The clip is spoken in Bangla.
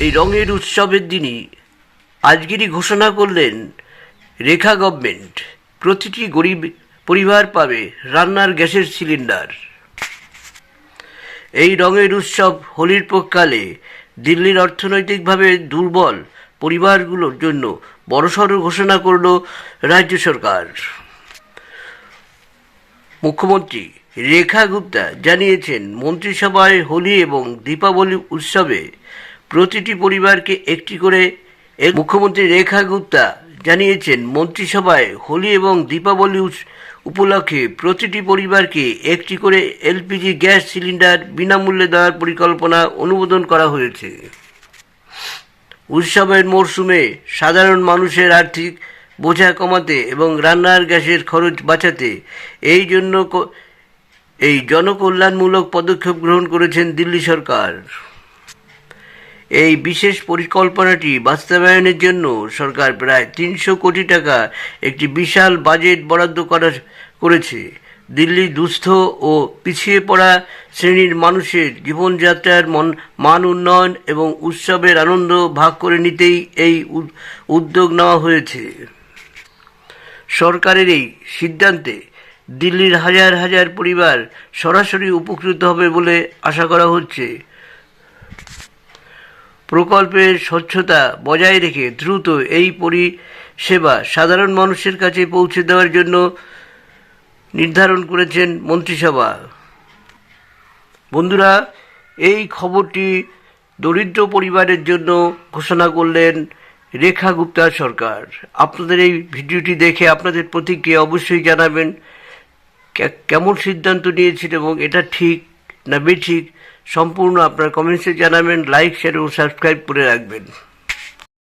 এই রঙের উৎসবের দিনই আজকেরই ঘোষণা করলেন রেখা গভর্নমেন্ট প্রতিটি গরিব পরিবার পাবে রান্নার গ্যাসের সিলিন্ডার। এই রঙের উৎসব হোলির পক্ষকালে দিল্লির অর্থনৈতিকভাবে দুর্বল পরিবারগুলোর জন্য বড়সড় ঘোষণা করল রাজ্য সরকার। মুখ্যমন্ত্রী রেখা গুপ্তা জানিয়েছেন, মন্ত্রিসভায় হোলি এবং দীপাবলি উৎসবে প্রতিটি পরিবারকে একটি করে মুখ্যমন্ত্রী রেখা গুপ্তা জানিয়েছেন, মন্ত্রিসভায় হোলি এবং দীপাবলি উপলক্ষে প্রতিটি পরিবারকে একটি করে এলপিজি গ্যাস সিলিন্ডার বিনামূল্যে দেওয়ার পরিকল্পনা অনুমোদন করা হয়েছে। উৎসবের মরশুমে সাধারণ মানুষের আর্থিক বোঝা কমাতে এবং রান্নার গ্যাসের খরচ বাঁচাতে এই জন্য এই জনকল্যাণমূলক পদক্ষেপ গ্রহণ করেছেন দিল্লি সরকার। এই বিশেষ পরিকল্পনাটি বাস্তবায়নের জন্য সরকার প্রায় তিনশো কোটি টাকা একটি বিশাল বাজেট বরাদ্দ করা করেছে। দিল্লি দুস্থ ও পিছিয়ে পড়া শ্রেণির মানুষের জীবনযাত্রার মন, মান উন্নয়ন এবং উৎসবের আনন্দ ভাগ করে নিতেই এই উদ- উদ্যোগ নেওয়া হয়েছে। সরকারের এই সিদ্ধান্তে দিল্লির হাজার হাজার পরিবার সরাসরি উপকৃত হবে বলে আশা করা হচ্ছে। প্রকল্পের স্বচ্ছতা বজায় রেখে দ্রুত এই পরিষেবা সাধারণ মানুষের কাছে পৌঁছে দেওয়ার জন্য নির্ধারণ করেছেন মন্ত্রিসভা। বন্ধুরা, এই খবরটি দরিদ্র পরিবারের জন্য ঘোষণা করলেন রেখা গুপ্তা সরকার। আপনাদের এই ভিডিওটি দেখে আপনাদের প্রতিক্রিয়া অবশ্যই জানাবেন। কেমন সিদ্ধান্ত নিয়েছেন এবং এটা ঠিক না বেঠিক সম্পূর্ণ আপনার কমেন্টসে জানাবেন লাইক শেয়ার এবং সাবস্ক্রাইব করে রাখবেন।